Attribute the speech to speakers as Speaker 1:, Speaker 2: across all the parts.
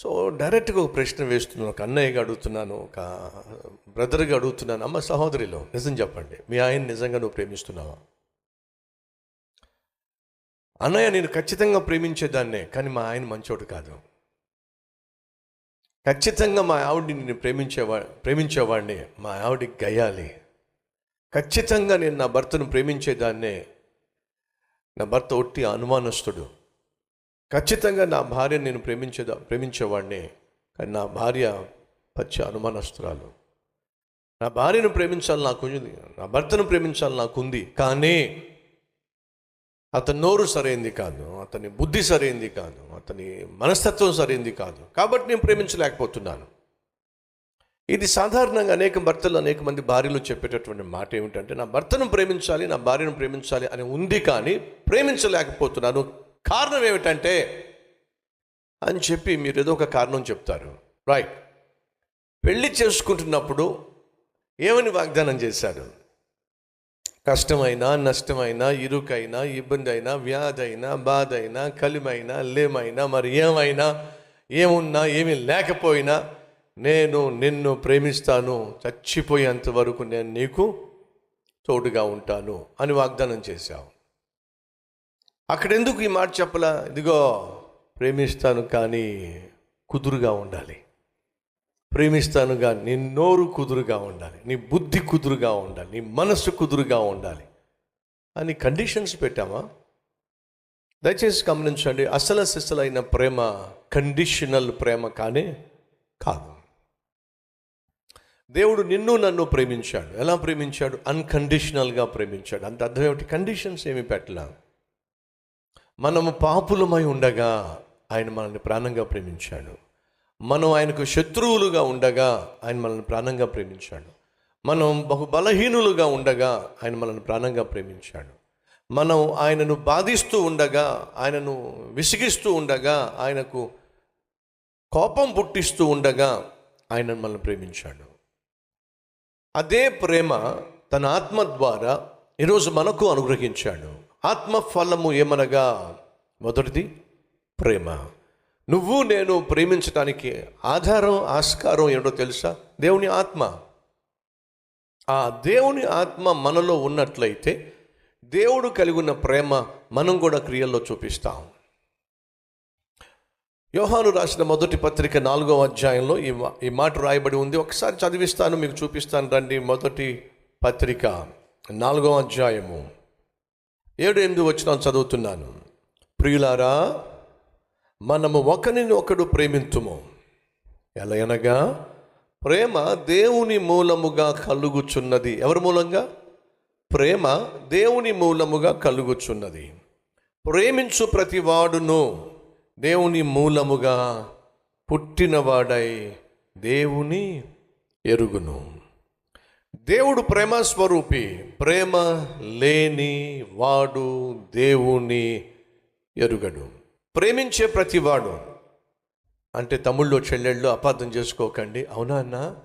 Speaker 1: So డైరెక్ట్గా ఒక ప్రశ్న వేస్తున్నాను. ఒక అన్నయ్యగా అడుగుతున్నాను ఒక బ్రదర్గా అడుగుతున్నాను. అమ్మ సహోదరిలో నిజం చెప్పండి. మీ ఆయన నిజంగా నువ్వు ప్రేమిస్తున్నావా? అన్నయ్య నేను ఖచ్చితంగా ప్రేమించేదాన్నే కానీ మా ఆయన మంచోడు కాదు. ఖచ్చితంగా మా ఆవిడ్ని నేను ప్రేమించేవా ప్రేమించేవాడిని మా ఆవిడికి గయ్యాలి ఖచ్చితంగా నేను నా భర్తను ప్రేమించేదాన్నే. నా భర్త ఒట్టి అనుమానస్తుడు. ఖచ్చితంగా నా భార్యను నేను ప్రేమించేదా ప్రేమించేవాడిని. కానీ నా భార్య పచ్చి అనుమానస్తురాలు. నా భార్యను ప్రేమించాలి నాకు ఉంది నా భర్తను ప్రేమించాలి నాకు ఉంది కానీ అతని నోరు సరైంది కాదు అతని బుద్ధి సరైంది కాదు అతని మనస్తత్వం సరైంది కాదు. కాబట్టి నేను ప్రేమించలేకపోతున్నాను. ఇది సాధారణంగా అనేక భర్తలు అనేక మంది భార్యలు చెప్పేటటువంటి మాట ఏమిటంటే నా భర్తను ప్రేమించాలి నా భార్యను ప్రేమించాలి అని ఉంది కానీ ప్రేమించలేకపోతున్నాను. కారణం ఏమిటంటే అని చెప్పి మీరు ఏదో ఒక కారణం చెప్తారు. రైట్ పెళ్ళి చేసుకుంటున్నప్పుడు ఏమని వాగ్దానం చేశాడు? కష్టమైనా నష్టమైనా ఇరుకైనా ఇబ్బంది అయినా వ్యాధి అయినా బాధ అయినా కలిమైనా లేమైనా మరి ఏమైనా ఏమున్నా ఏమీ లేకపోయినా నేను నిన్ను ప్రేమిస్తాను. చచ్చిపోయేంత వరకు నేను నీకు తోడుగా ఉంటాను అని వాగ్దానం చేశావు. అక్కడెందుకు ఈ మాట చెప్పలా? ఇదిగో ప్రేమిస్తాను కానీ కుదురుగా ఉండాలి. ప్రేమిస్తాను కానీ నీ నోరు కుదురుగా ఉండాలి. నీ బుద్ధి కుదురుగా ఉండాలి. నీ మనస్సు కుదురుగా ఉండాలి. అని కండిషన్స్ పెట్టామా? దయచేసి గమనించండి అసల సిసలైన ప్రేమ కండిషనల్ ప్రేమ కానీ కాదు. దేవుడు నిన్ను నన్ను ప్రేమించాడు. ఎలా ప్రేమించాడు? అన్కండిషనల్గా ప్రేమించాడు. అంత అర్థం ఏమిటి? కండిషన్స్ ఏమి పెట్టలేదు మనము పాపులమై ఉండగా ఆయన మనల్ని ప్రాణంగా ప్రేమించాడు. మనం ఆయనకు శత్రువులుగా ఉండగా ఆయన మనల్ని ప్రాణంగా ప్రేమించాడు. మనం బహు బలహీనులుగా ఉండగా ఆయన మనల్ని ప్రాణంగా ప్రేమించాడు. మనం ఆయనను బాధిస్తూ ఉండగా ఆయనను విసిగిస్తూ ఉండగా ఆయనకు కోపం పుట్టిస్తూ ఉండగా ఆయన మనల్ని ప్రేమించాడు. అదే ప్రేమ తన ఆత్మ ద్వారా ఈరోజు మనకు అనుగ్రహించాడు. ఆత్మ ఫలము ఏమనగా మొదటిది ప్రేమ. నువ్వు నేను ప్రేమించడానికి ఆధారం ఆస్కారం ఏమిటో తెలుసా? దేవుని ఆత్మ. ఆ దేవుని ఆత్మ మనలో ఉన్నట్లయితే దేవుడు కలిగి ఉన్న ప్రేమ మనం కూడా క్రియల్లో చూపిస్తాం. యోహాను రాసిన మొదటి పత్రిక నాలుగో అధ్యాయంలో ఈ మా- ఈ మాట రాయబడి ఉంది. ఒకసారి చదివిస్తాను మీకు చూపిస్తాను. రండి మొదటి పత్రిక నాలుగో అధ్యాయము. ఏడు ఎనిమిది వచ్చిన చదువుతున్నాను. ప్రియులారా మనము ఒకరిని ఒకడు ప్రేమించుము. ఎలా అనగా ప్రేమ దేవుని మూలముగా కలుగుచున్నది. ఎవరి మూలంగా? ప్రేమ దేవుని మూలముగా కలుగుచున్నది. ప్రేమించు ప్రతివాడును దేవుని మూలముగా పుట్టినవాడై దేవుని ఎరుగును. దేవుడు ప్రేమ స్వరూపి. ప్రేమ లేని వాడు దేవుని ఎరుగడు. ప్రేమించే ప్రతివాడు. అంటే తమ్ముళ్ళు చెల్లెళ్ళు అపార్థం చేసుకోకండి. అవునా అన్నా?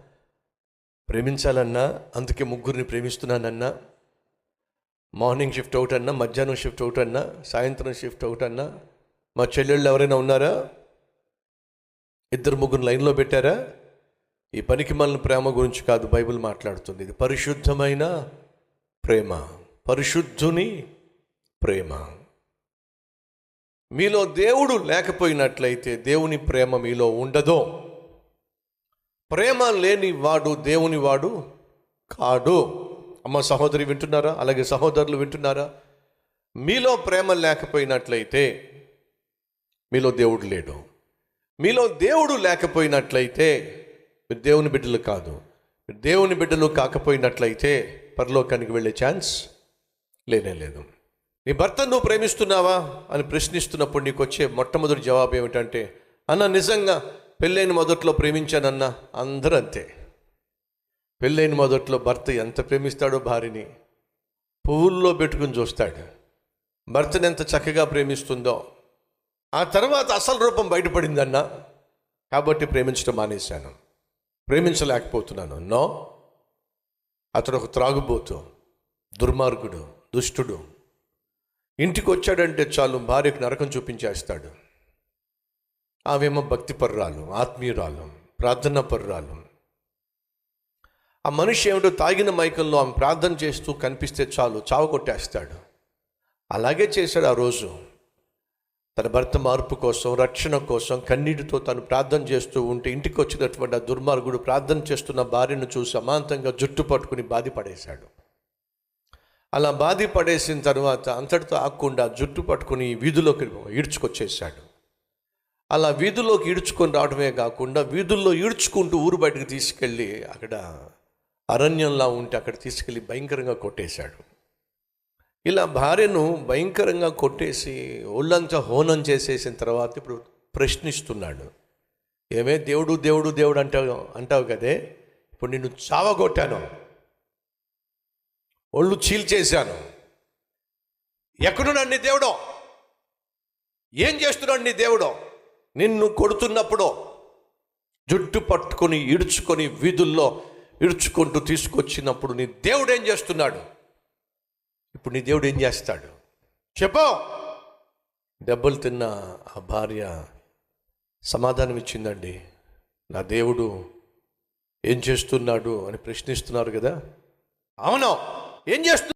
Speaker 1: ప్రేమించాలన్నా అందుకే ముగ్గురిని ప్రేమిస్తున్నానన్నా మార్నింగ్ షిఫ్ట్ అవుట్ అన్నా మధ్యాహ్నం షిఫ్ట్ అవుట్ అన్నా సాయంత్రం షిఫ్ట్ అవుట్ అన్నా మా చెల్లెళ్ళు ఎవరైనా ఉన్నారా? ఇద్దరు ముగ్గురు లైన్లో పెట్టారా? ఈ పనికి మనల్ని ప్రేమ గురించి కాదు బైబిల్ మాట్లాడుతుంది. ఇది పరిశుద్ధమైన ప్రేమ పరిశుద్ధుని ప్రేమ. మీలో దేవుడు లేకపోయినట్లయితే దేవుని ప్రేమ మీలో ఉండదు. ప్రేమ లేని వాడు దేవుని వాడు కాడు. అమ్మ సహోదరి వింటున్నారా? అలాగే సహోదరులు వింటున్నారా? మీలో ప్రేమ లేకపోయినట్లయితే మీలో దేవుడు లేడు. మీలో దేవుడు లేకపోయినట్లయితే మీరు దేవుని బిడ్డలు కాదు. మీరు దేవుని బిడ్డలు కాకపోయినట్లయితే పరలోకానికి వెళ్ళే ఛాన్స్ లేనే లేదు. నీ భర్త నువ్వు ప్రేమిస్తున్నావా అని ప్రశ్నిస్తున్నప్పుడు నీకు వచ్చే మొట్టమొదటి జవాబు ఏమిటంటే అన్న నిజంగా పెళ్ళైన మొదట్లో ప్రేమించానన్న అందరూ అంతే పెళ్ళైన మొదట్లో భర్త ఎంత ప్రేమిస్తాడో భార్యని పువ్వుల్లో పెట్టుకుని చూస్తాడు. భర్తను ఎంత చక్కగా ప్రేమిస్తుందో. ఆ తర్వాత అసలు రూపం బయటపడిందన్న కాబట్టి ప్రేమించడం మానేశాను. ప్రేమించలేకపోతున్నాను. నో. అతడు ఒక త్రాగుబోతు దుర్మార్గుడు దుష్టుడు. ఇంటికి వచ్చాడంటే చాలు భార్యకు నరకం చూపించేస్తాడు. ఆమెమో భక్తి పర్రాలు ఆత్మీయురాలు ప్రార్థన పర్రాలు ఆ మనిషి ఏమిటో తాగిన మైకంలో ఆమె ప్రార్థన చేస్తూ కనిపిస్తే చాలు చావ కొట్టేస్తాడు అలాగే చేశాడు ఆ రోజు. తన భర్త మార్పు కోసం రక్షణ కోసం కన్నీటితో తను ప్రార్థన చేస్తూ ఉంటే ఇంటికి వచ్చినటువంటి ఆ దుర్మార్గుడు ప్రార్థన చేస్తున్న భార్యను చూసి అమాంతంగా జుట్టు పట్టుకుని బాధపడేశాడు. అలా బాధపడేసిన తర్వాత అంతటితో ఆకుండా జుట్టు పట్టుకుని వీధిలోకి ఈడ్చుకొచ్చేసాడు అలా వీధుల్లోకి ఈడ్చుకొని రావడమే కాకుండా వీధుల్లో ఈడ్చుకుంటూ ఊరు బయటకు తీసుకెళ్ళి అక్కడ అరణ్యంలా ఉంటే అక్కడ తీసుకెళ్ళి భయంకరంగా కొట్టేశాడు. ఇలా భార్యను భయంకరంగా కొట్టేసి ఒళ్ళంతా హోనం చేసేసిన తర్వాత ఇప్పుడు ప్రశ్నిస్తున్నాడు. ఏమే దేవుడు దేవుడు దేవుడు అంటావు అంటావు కదే? ఇప్పుడు నిన్ను చావగొట్టాను. ఒళ్ళు చీల్చేశాను. ఎక్కడున్నాడు నీ దేవుడో? ఏం చేస్తున్నాడు నీ దేవుడో? నిన్ను కొడుతున్నప్పుడు జుట్టు పట్టుకొని ఇడుచుకొని వీధుల్లో ఇడుచుకుంటూ తీసుకొచ్చినప్పుడు నీ దేవుడు ఏం చేస్తున్నాడు? ఇప్పుడు నీ దేవుడు ఏం చేస్తాడు? చెప్పు. దెబ్బలు తిన్న ఆ భార్య సమాధానం ఇచ్చిందండి. నా దేవుడు ఏం చేస్తున్నాడు అని ప్రశ్నిస్తున్నారు కదా? అవును. ఏం చేస్తు